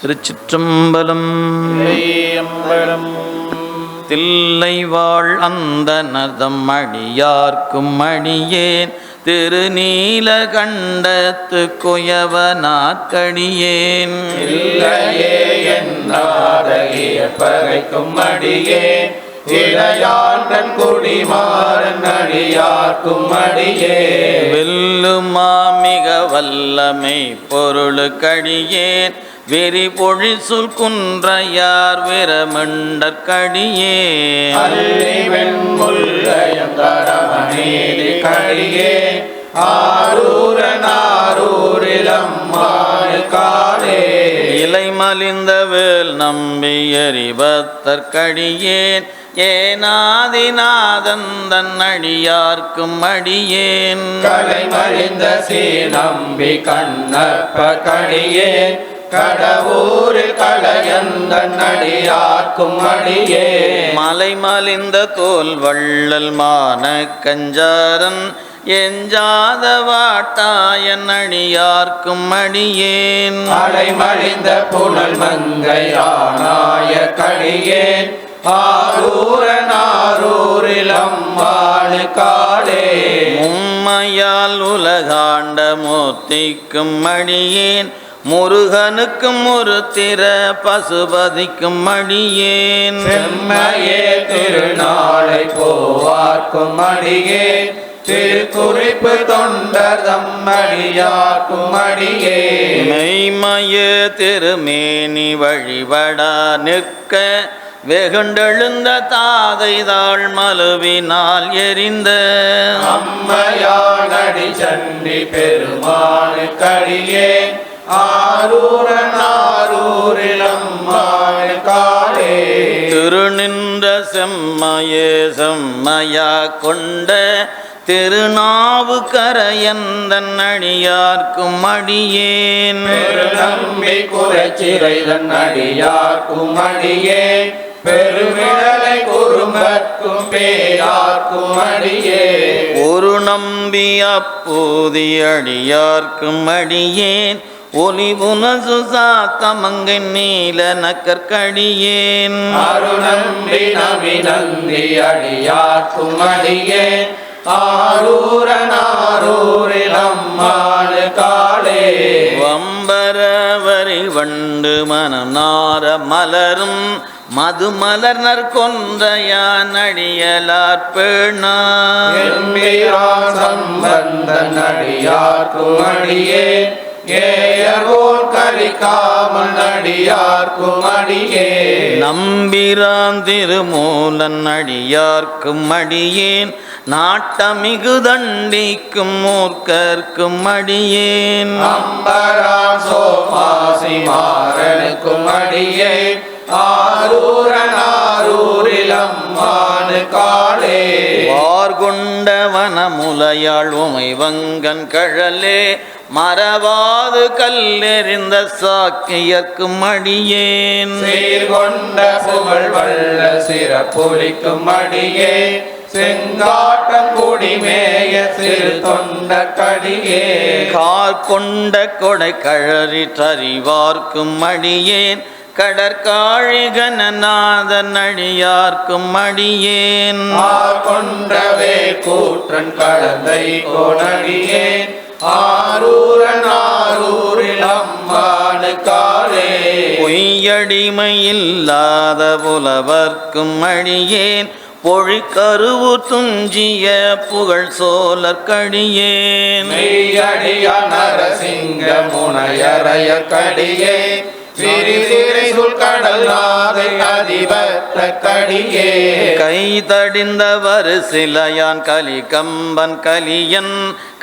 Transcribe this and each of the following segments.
திருச்சிற்றம்பலம். தில்லை வாழ் அந்த நதம் அடியார்க்கும் அடியேன். திருநீலகண்டத்து குயவனாக்கடியேன் இல்லையே என்னாதகிய பகைக்கும் அடியே இளையாண்டன் குடிமாறன் அடியார்க்கும் அடியே வெல்லுமா மிக வல்லமை பொருளுக்கடியேன். வெறி பொழி சொல் குன்றையார் வெண்முல்லையந்தரமணீதி கடியே. ஆரூரன் ஆரூரிலம்மாள் காடே இலை மலிந்த வேல் நம்பி எறிபத்தற்கடியேன் ஏனாதிநாதன் தன் அடியார்க்கும் அடியேன். கலை மழிந்த சீனம்பி கண்ணப்ப கடியே கடவுரில் களையந்தன் அடியார்க்கும் அடியே. மலை மலிந்த தோல் வள்ளல் மான கஞ்சாரன் எஞ்சாத வாட்டாயன் அடியார்க்கும் அடியேன். அலைமழிந்த புனல் மங்கையானாய கடியேன். ஆரூரன் ஆரூரிலம்மாள் காடே உம்மையால் உலகாண்ட மூர்த்திக்கும் அடியேன். முருகனுக்கும் ஒரு திற பசுபதிக்கும் அடியேன். செம்மையே திருநாளை போவார்க்கும் அடியே திருக்குறிப்பு தொண்டர் தம்மடியார்க்கும் அடியே. மெய்மய திருமேனி வழிபடா நிற்க வெகுண்டெழுந்த தாதைதாள் மலுவினால் எரிந்த. அம்மையானடி சண்டி பெருமானு கடியே திருநின்ற செம்மைய செம்மையா கொண்ட திருநாவு கரையந்தன் அடியார்க்கும் அடியேன். பெருநம்பி குறைச்சிறைதன் அடியார்க்கும் அடியே பெருமிழலை குறும்பர்க்கும் பேயார்க்கும் அடியே ஒரு நம்பி அப்போதி அடியார்க்கும் அடியேன். ஒலி புனசு சாத்தமங்கை நீல நக்கற்கடியேன் அருணம்பி நவி நந்தி அடியார்க்கும் அடியே. ஆரூரன் ஆரூரிலம்மாள் காளே வம்பரவரி வண்டு மனம் நார மலரும். மதுமலர் நற்கொன்றையான் அடியலார் பேணா. எம்பிரான் சம்பந்தன் அடியார்க்கும் ஏயர்வோர் கலிக்காமல் அடியார்க்கும் அடியே. நம்பிரான் திருமூலன் அடியார்க்கும் அடியேன். நாட்டமிகு தண்டிக்கும் மூர்க்கர்க்கும் அடியேன். அம்பரான் சோமாசி மாறனுக்கும் அடியே வனமுலையாள் உமை வங்கன் கழலே மறவாது கல்லெறிந்த சாக்கியர்க்கும் அடியேன். சீர்கொண்ட புகழ் வல்ல சிறப்புலிக்கும் அடியே செங்காட்டம் குடிமேய சிறு தொண்ட கடியே. கார் கொண்ட கொடை கழறி தறிவார்க்கும் அடியேன். கடற்காழிகநாதன் அடியார்க்கும் அடியேன். கொண்டவே கூற்றன் கடந்தை கோணடியே ஆரூரன் ஆரூரில் அம்மானு காளே பொய்யடிமை இல்லாத புலவர்க்கும் அடியேன். பொழிக்கருவு துஞ்சிய புகழ் மெய்யடியா நரசிங்க முனையறைய கடியே சிறிதிரை சொல் கடல் நாதை அதிபத்த கடியே கை தடிந்தவர் சிலையான் கலி கம்பன் கலியன்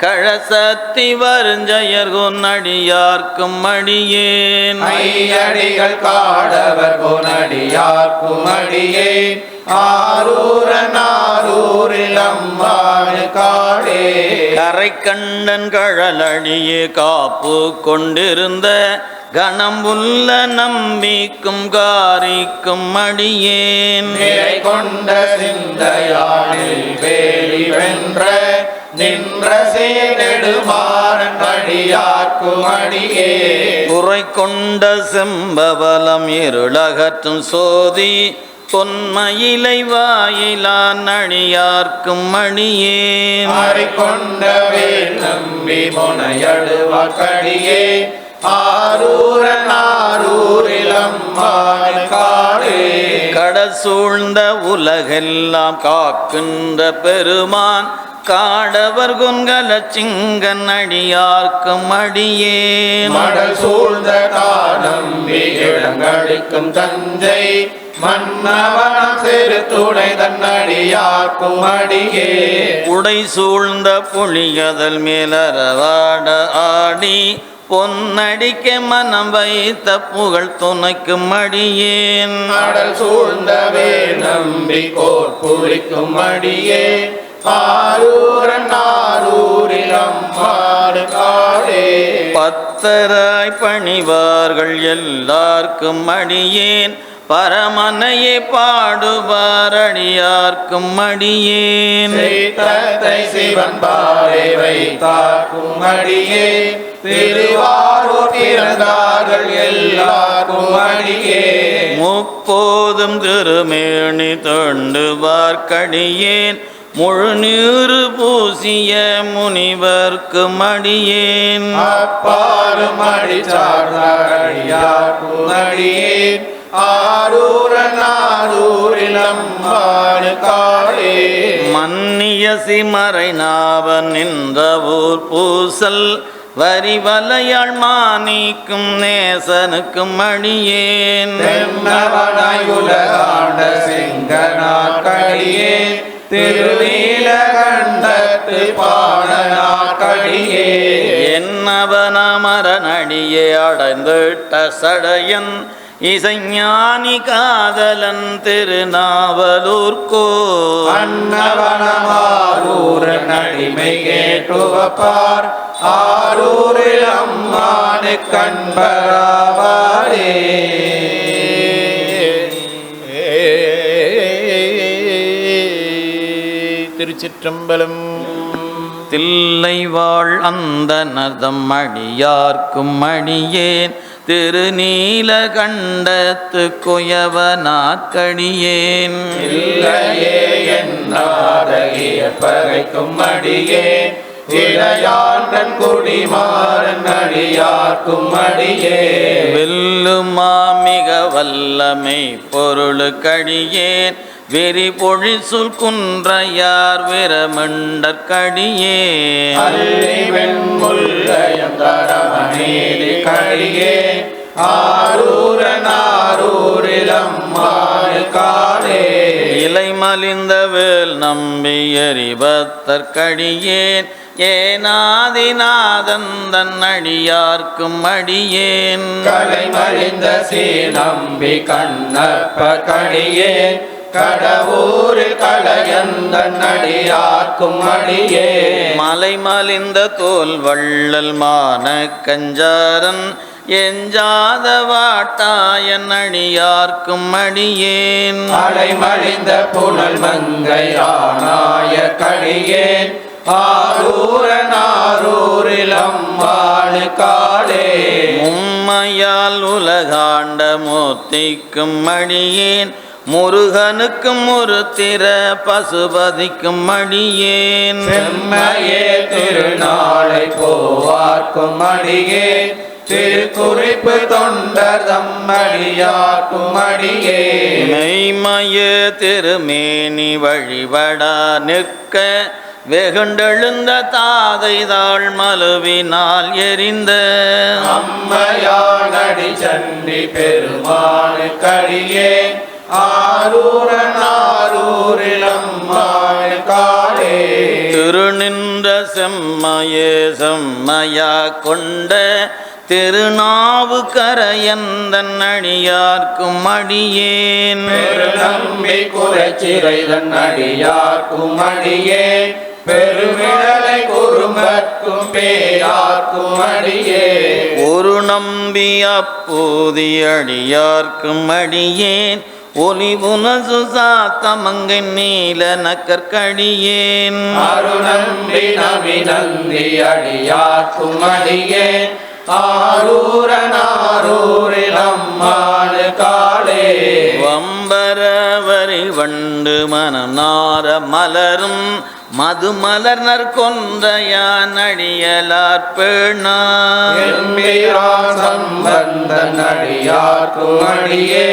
கழசத்தி வருஞ்சயர்குன் அடியார்க்கும் அடியேன். ஐயடிகள் காடவர் பொனடியார்க்கும் அடியே ஆரூரன் ஆரூரில் காடே. கரை கண்டன் கழலடியே காப்பு கொண்டிருந்த கணம்புல்ல நம்பிக்கும் காரிக்கும் அடியேன். நிறை கொண்ட சிந்தையானில் வேலி வென்ற நின்ற சீனெடுமாறன் அடியார்க்கும் அடியே குறை கொண்ட செம்பவலம் இருளகற்றும் சோதி பொன்மயிலை வாயிலான் அணியார்க்கும் அணியேன் மாறிக்கொண்டவே நம்பி முனையடுவார் கடியே ஆரூரன் ஆரூரிலம் காடே. கடல் சூழ்ந்த உலகெல்லாம் காக்கின்ற பெருமான் காடவர் கொன்கல சிங்கன் அடியார்க்கும் அடியேன் மடல் சூழ்ந்த காணம்பி இடங்களிக்கும் தஞ்சை மன்னவனம் சிறு துணை தன்னடியாக்கும் அடியே. உடை சூழ்ந்த புலியதல் மேலறவாட ஆடி பொன்னடிக்க மனம் வைத்த புகழ் துணைக்கும் அடியேன். மடல் சூழ்ந்தவே நம்பி கோர் புலிக்கும் அடியே. ஆரூரன் ஆரூரிலம் மாடு காடே. பத்தராய் பணிவார்கள் எல்லார்க்கும் அடியேன். பரமனையே அடியேன். சீத்தத்தை சிவன் பாறை வைத்தாக்கும் அடியே. திருவாரூர் பிறந்தார்கள் எல்லாருக்கும் அடியே. முப்போதும் திருமேனி தொண்டுவார் கடியேன். முழுநீறு பூசிய முனிவர்க்கும் அடியேன். அப்பாலும் அடி சார்ந்தாடியாக்கும் மாடு காடே மன்னிய சிமறை நாவன் நின்ற ஊர் பூசல் வரி வலையாள் மாணிக்கும் நேசனுக்கும் அடியேன். உலகாண்ட சிங்கனாக்கடியே திருநீலகண்டத்து பாடனாக்கடியே என்னவனமரனடியே அடைந்துட்ட சடையன் இசைஞானி காதலன் திருநாவலூர்கோ. அன்னவனமாரூரன் அடிமை கேட்டுவப்பார். ஆரூரில் அம்மானு கண்பராவாரே. திருச்சிற்றம்பலம். தில்லை வாழ் அந்த நதம் அடியார்க்கும் அடியேன். திருநீலகண்டத்து குயவனாக்கடியேன் இல்லையே என்னாதகிய பகைக்கும் அடியே இளையாண்டன் குடிமாறன் அடியார்க்கும் அடியே வெல்லுமா மிக வல்லமை பொருளுக்கடியேன் வெறி பொழில் சொல் குன்றையார் வெண்முல்லையந்தரமணீதி கடியே. இலை மலிந்த வேல் நம்பி எறிவத்தற்கடியேன் ஏனாதிநாதன் தன் அடியார்க்கும் அடியேன். கலை மறிந்த சீனம்பி கண்ணப்ப கடியே கடவுரில் கலையந்தன் அடியார்க்கும் அடியே. மலை மலிந்த தோல் வள்ளல் மான கஞ்சாரன் எஞ்சாத வாட்டாயன் அடியார்க்கும் அடியேன். அலை மழிந்த புனல் மங்கை ஆனாய கடியேன் ஆரூரன் ஆரூரில் அம்மாளு காடே. உம்மையால் உலகாண்ட மூர்த்திக்கும் அடியேன். முருகனுக்கும் திற பசுபதிக்கும் அடியேன். செம்மையே திருநாளை போவார்க்கும் அடியே திருக்குறிப்பு தொண்டர் தம்மடியார்க்கும் அடியே மெய்மய திருமேனி வழிபடா நிற்க வெகுண்டெழுந்த தாதை தாழ் மலுவினால் எரிந்த. அம்மையானடி சண்டி பெருமானு கடியே திருநின்ற செம்மையே செம்மையா கொண்ட திருநாவு கரையந்தன் அடியார்க்கும் அடியேன். பெருநம்பி குறைச்சிறைதன் அடியார்க்கும் அடியே பெருமிழலை குறும்பற்கும் பேயார்க்கும் அடியே ஒரு நம்பி அப்போதி அடியார்க்கும் அடியேன். ஒலிவுனசு சாத்தமங்கை நீல நக்கற்கடியேன் அருணம்பி நவி நந்தி அடியாக்கும் அடியே. ஆரூரனாரூரில் அம்மானு காளே. வம்பரவரி வண்டு மனநார மலரும் மதுமலர்னர் கொன்றையான் அடியலார் பேணா. எம்பிரான் சம்பந்தன் அடியார்க்கும் அடியே.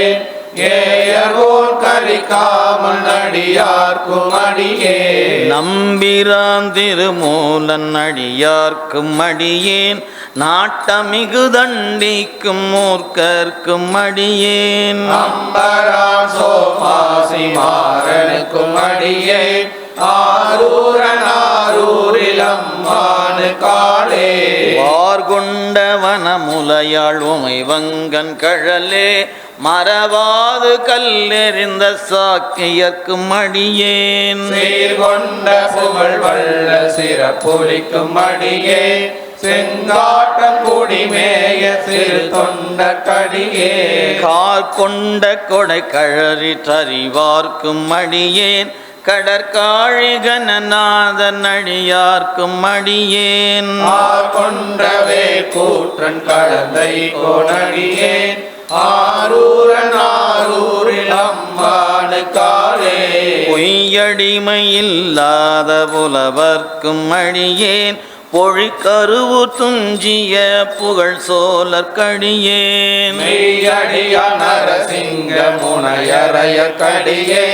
ஏயர்வோர் கரிகாமல் அடியார்க்கும் அடியே. நம்பிரான் திருமூலன் அடியார்க்கும் அடியேன். நாட்டமிகு தண்டிக்கும் மூர்க்கர்க்கும் அடியேன். அம்பரான் சோமாசி மாறனுக்கும் அடியே. ஆரூரன் ஆரூரில் அம்மானு காளே. வார்கொண்ட வனமுலையாள் உமை வங்கன் கழலே மறவாது கல்லெறிந்த சாக்கியர்க்கும் அடியேன். சீர்கொண்ட புகழ் வல்ல சிறப்புலிக்கும் அடியே செங்காட்டம் குடிமேய சிறு தொண்ட கடியே. கார் கொண்ட கொடை கழறி தறிவார்க்கும் அடியேன். கடற்காழி கணநாதன் அடியார்க்கும் அடியேன் கொண்டவே கூற்றன் கடந்தை கோணடியே ஆரூரன் ஆரூரில் அம்மானு காளே பொய்யடிமை இல்லாத புலவர்க்கும் அடியேன். பொழிக்கருவு துஞ்சிய புகழ் சோலற்கடியேன் மெய்யடியா நரசிங்க முனையறைய கடியே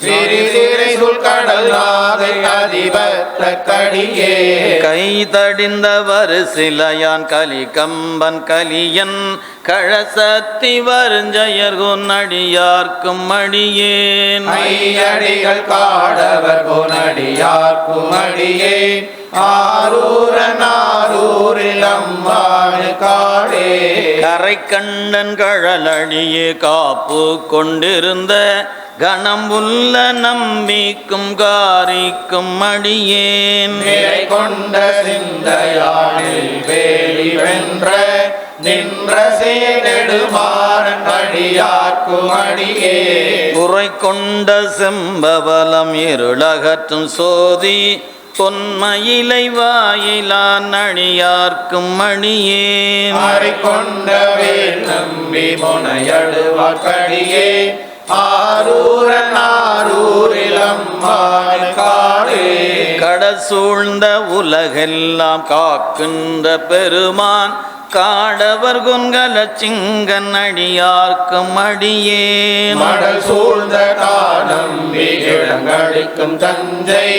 விரிசிறை சுல் கடல் நாதை அதிபத்த கடியே கை தடிந்தவர் சிலையான் கலி கம்பன் கலியன் கழசத்தி வருஞ்சயர்குன் அடியார்க்கும் அடியேன். ஐயடிகள் காடவர் பொனடியார்க்கும் அடியே ஆரூரன் ஆரூரில் அம்மானு காடே. கரை கண்டன் கழலடியே காப்பு கொண்டிருந்த கணம்புல்ல நம்பிக்கும் காரிக்கும் அடியேன். நிறை கொண்ட சிந்தையானில் வேலி வென்ற நின்ற சேனெடுமாறன் அடியார்க்கும் அடியே குறை கொண்ட செம்பவலம் இருளகற்றும் சோதி பொன்மயிலை வாயிலான் அடியார்க்கும் அடியேன் மாறி கொண்டவே நம்பி முனையடுவார் கடியே. ஆரூரன் ஆரூரில் அம்மான் காடே. கடல் சூழ்ந்த உலகெல்லாம் காக்கின்ற பெருமான் காடவர் குன்கல சிங்கன் அடியார்க்கும் அடியேன் மடல் சூழ்ந்த காணம்பி இளங்களிக்கும் தஞ்சை.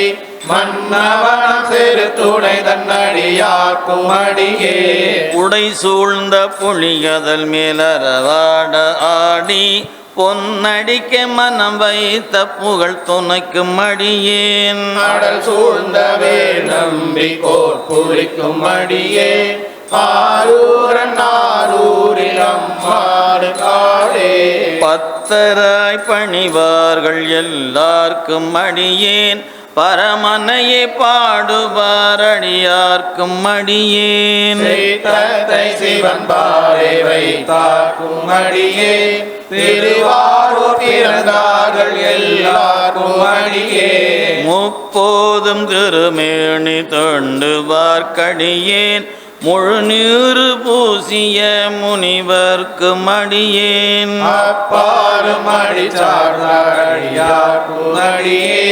மன்னவனம் சிறு துணை தன்னடியாக்கும் அடியே. உடை சூழ்ந்த புலியதல் மேலரவாட ஆடி பொன்னடிக்க மனம் வைத்த புகழ் துணைக்கும் அடியேன். கடல் சூழ்ந்தவே நம்பி கோட்புளிக்கும் அடியே. ஆரூரன் ஆரூரில் அம்மாடு காடே. பத்தராய் பணிவார்கள் எல்லார்க்கும் அடியேன். பரமனையே பாடுவார் அடியார்க்கும் அடியேன். சீத்தத்தை சிவன் பாறை வைத்தாக்கும் அடியே. திருவாரூர் பிறந்தார்கள் எல்லாருக்கும் அடியே. முப்போதும் திருமேனி தொண்டுவார்க்கடியேன். முழுநீறு பூசிய முனிவர்க்கும் அடியேன் அப்பாலும் அடிச்சார்ந்தாடியாக்கும் அடியே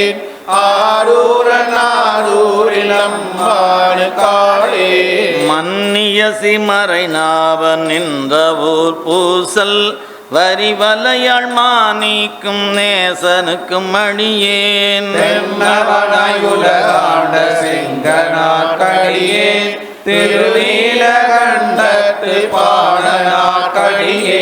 ஆரூரன் ஆரூரில் அம்மாடு காடே மன்னிய சிமறை நாவன் நின்ற ஊர் பூசல் வரி வலையாள் மாணிக்கும் நேசனுக்கும் தென்னவனாய் உலகாண்ட சிங்கனாக்கடியே திருநீலகண்டத்து பாடனாக்கடியே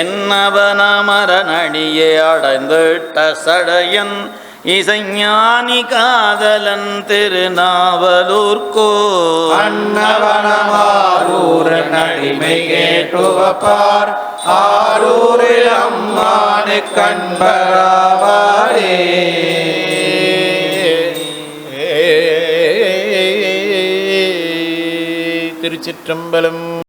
என்னவனமரனடியே அடைந்துட்ட சடையன் இசைஞானி காதலன் திருநாவலூர்கோ. அன்னவனமாரூரன் அடிமை கேட்டுவப்பார். ஆரூரில் அம்மானு கண்பராவாரே. திருச்சிற்றம்பலம்.